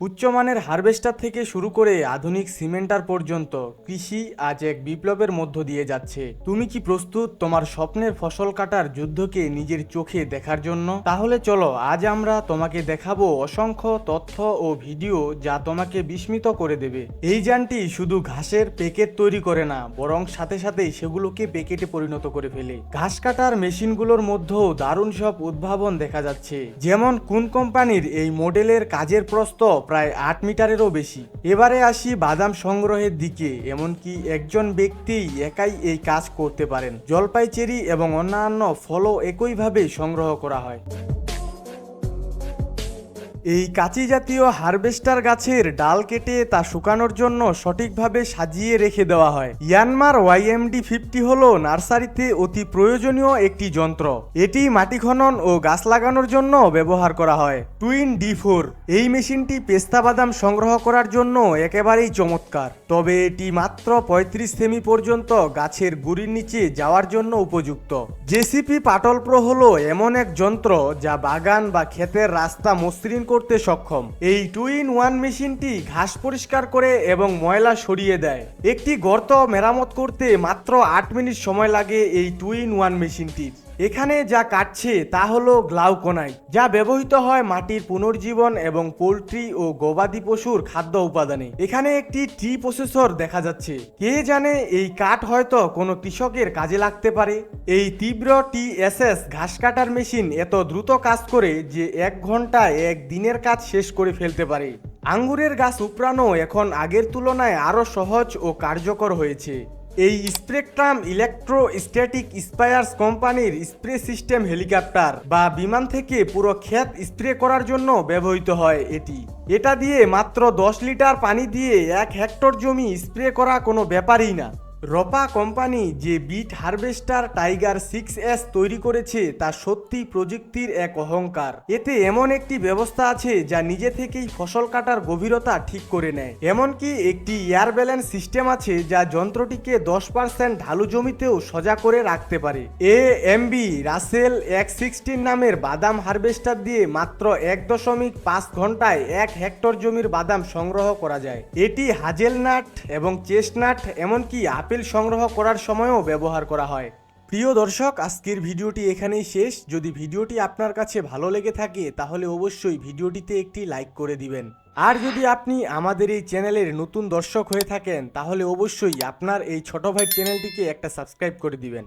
উচ্চমানের হারভেস্টার থেকে শুরু করে আধুনিক সিমেন্টার পর্যন্ত কৃষি আজ এক বিপ্লবের মধ্য দিয়ে যাচ্ছে। তুমি কি প্রস্তুত তোমার স্বপ্নের ফসল কাটার যুদ্ধকে নিজের চোখে দেখার জন্য? তাহলে চলো, আজ আমরা তোমাকে দেখাবো অসংখ্য তথ্য ও ভিডিও যা তোমাকে বিস্মিত করে দেবে। এই যানটি শুধু ঘাসের প্যাকেট তৈরি করে না, বরং সাথে সাথেই সেগুলোকে প্যাকেটে পরিণত করে ফেলে। ঘাস কাটার মেশিনগুলোর মধ্যেও দারুণ সব উদ্ভাবন দেখা যাচ্ছে। যেমন কোন কোম্পানির এই মডেলের কাজের প্রস্ত প্রায় আট মিটারেরও বেশি। এবারে আসি বাদাম সংগ্রহের দিকে, এমনকি একজন ব্যক্তি একাই এই কাজ করতে পারেন। জলপাই চেরি এবং অন্যান্য ফলও একইভাবে সংগ্রহ করা হয়। এই কাঁচি জাতীয় হারভেস্টার গাছের ডাল কেটে তা শুকানোর জন্য সঠিকভাবে সাজিয়ে রেখে দেওয়া হয়। ইয়ানমার ওয়াইএমডি ফিফটি হল নার্সারিতে অতি প্রয়োজনীয় একটি যন্ত্র। এটি মাটি খনন ও গাছ লাগানোর জন্য ব্যবহার করা হয়। টুইন ডি ফোর, এই মেশিনটি পেস্তা বাদাম সংগ্রহ করার জন্য একেবারেই চমৎকার। তবে এটি মাত্র পঁয়ত্রিশ সেমি পর্যন্ত গাছের গুড়ির নিচে যাওয়ার জন্য উপযুক্ত। জেসিপি পাটল প্রো হলো এমন এক যন্ত্র যা বাগান বা ক্ষেতের রাস্তা মসৃণ করতে সক্ষম। এই টু ইন ওয়ান মেশিনটি ঘাস পরিষ্কার করে এবং ময়লা সরিয়ে দেয়। একটি গর্ত মেরামত করতে মাত্র আট মিনিট সময় লাগে এই টু ইন ওয়ান মেশিনটির। এখানে যা কাটছে তা হলো গ্লাউকোনাইট, যা ব্যবহৃত হয় মাটির পুনর্জীবন এবং পোলট্রি ও গবাদি পশুর খাদ্য উপাদানে। এখানে একটি টি প্রসেসর দেখা যাচ্ছে। কে জানে এই কাঠ হয়তো কোনো কৃষকের কাজে লাগতে পারে? এই তীব্র টি এস এস ঘাস কাটার মেশিন এত দ্রুত কাজ করে যে এক ঘন্টায় এক দিনের কাজ শেষ করে ফেলতে পারে। আঙ্গুরের গাছ উপড়ানো এখন আগের তুলনায় আরও সহজ ও কার্যকর হয়েছে। এই স্প্রেকট্রাম ইলেকট্রো স্ট্যাটিক স্পায়ার্স কোম্পানির স্প্রে সিস্টেম হেলিকপ্টার বা বিমান থেকে পুরো ক্ষেত স্প্রে করার জন্য ব্যবহৃত হয় এটি। এটা দিয়ে মাত্র দশ লিটার পানি দিয়ে এক হেক্টর জমি স্প্রে করা কোনো ব্যাপারই না। রপা কোম্পানি যে beet harvester tiger six S তৈরি করেছে, তা সত্যি প্রযুক্তির এক অহংকার। এতে এমন একটি ব্যবস্থা আছে, যা নিজে থেকেই ফসল কাটার গভীরতা ঠিক করে নেয়। এমনকি একটি এয়ার ব্যালেন্স সিস্টেম আছে, যা যন্ত্রটিকে দশ পার্সেন্ট ঢালু জমিতেও সজা করে রাখতে পারে। এ এমবি রাসেল এক সিক্সটিন নামের বাদাম হারভেস্টার দিয়ে মাত্র এক দশমিক পাঁচ ঘন্টায় এক হেক্টর জমির বাদাম সংগ্রহ করা যায়। এটি হাজেলনাট এবং চেস্টনাট, এমনকি আপেল সংগ্রহ করার সময়ও ব্যবহার করা হয়। প্রিয় দর্শক, আজকের ভিডিওটি এখানেই শেষ। যদি ভিডিওটি আপনার কাছে ভালো লেগে থাকে, তাহলে অবশ্যই ভিডিওটিতে একটি লাইক করে দিবেন। আর যদি আপনি আমাদের এই চ্যানেলের নতুন দর্শক হয়ে থাকেন, তাহলে অবশ্যই আপনার এই ছোট ভাই চ্যানেলটিকে একটা সাবস্ক্রাইব করে দিবেন।